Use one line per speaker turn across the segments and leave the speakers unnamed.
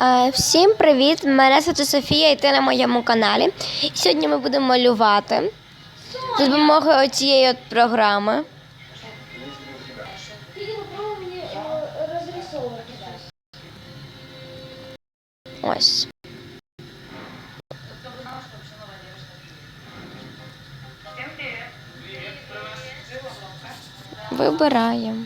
Е, Всім привіт! Мене звати Софія і ти на моєму каналі. Сьогодні ми будемо малювати за допомогою цієї от програми. Ось. Вибираємо.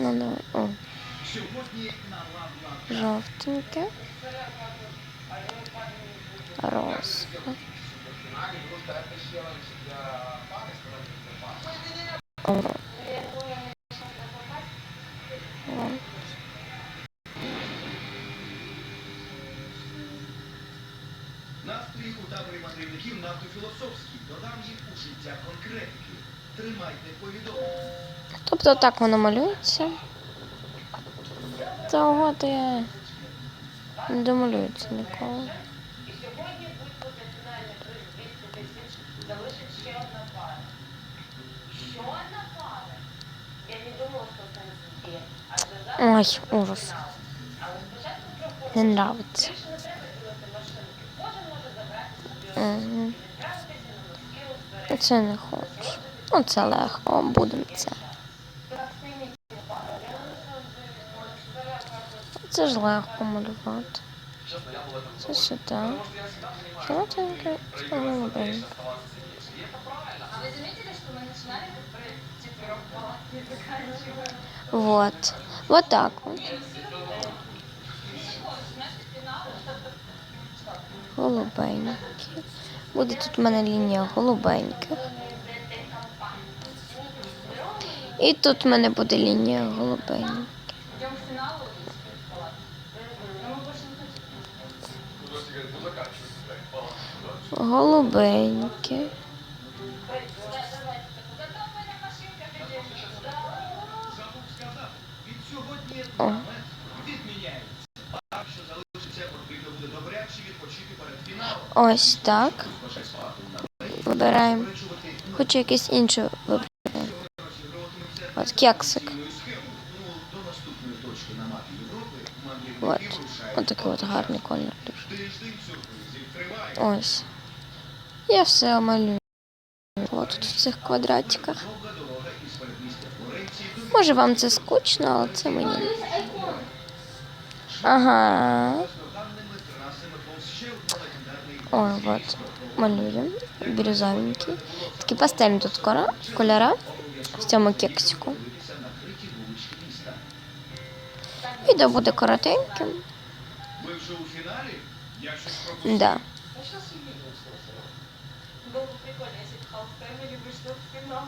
Давай. О. Жовтеньке. Роз. О.
Настрій у таборі мандрівників нафтофілософський. Додам їх у життя конкретики.
Тобто так воно малюється. Того то я не домалюється ніколи. Ой, ужас. Не нравится. Це не хочу. Ну, це легко, будемо це. Це ж легко малювати. Це сюди. Це голубеньке. Вот. Вот так вот. Голубенькі. Буде тут в мене лінія голубеньких. І тут в мене буде лінія
від сьогодні
О. Ось так. Вибираємо. Хочу якесь інше вибрати.
розігруватиметься
От кексик.
цільною схемою. Ну, до наступної точки на мапі Європи
От. Ось такий от гарний колір. дуже. Ось. Я все малюю. От тут в цих квадратиках. Може вам це скучно, але це мені. Ага. Ой, от. Малюємо. Бірюзовенький. Такі пастельні тут кольора в цьому кексику. Відео буде коротеньким.
Ви вже у фіналі? Я щось пропустив.
Да.
Было бы прикольно, если бы Халф Фэмили вышло в финал.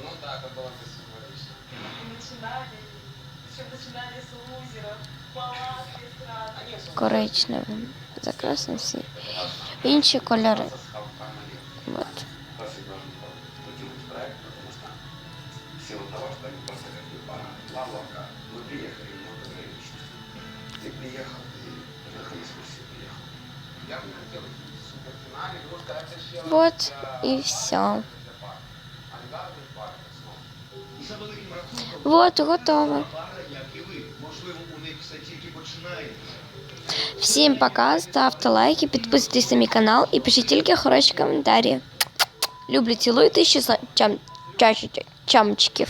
Ну да, это было бы символично.
И начинали, еще начинали с лузеров, палат без
Коричневим. Закрасно всі. Інші кольори.
С Half Family
От.
силу того, что они просто как бы пара лавка, мы приехали, много личности. Ты приехал, ты на экскурсию приехал. Я бы хотел в суперфинале, потому что это еще...
Вот і все.
Ангарный парк снова.
За великим рахунком,
Вот, готово.
пара, як і ви. Можливо, у них все тільки починається.
Всім пока, ставте лайки, підписуйтесь на мій канал і пишіть тільки хороші коментарі. Люблю, цілую тисячу чам, чамчиків.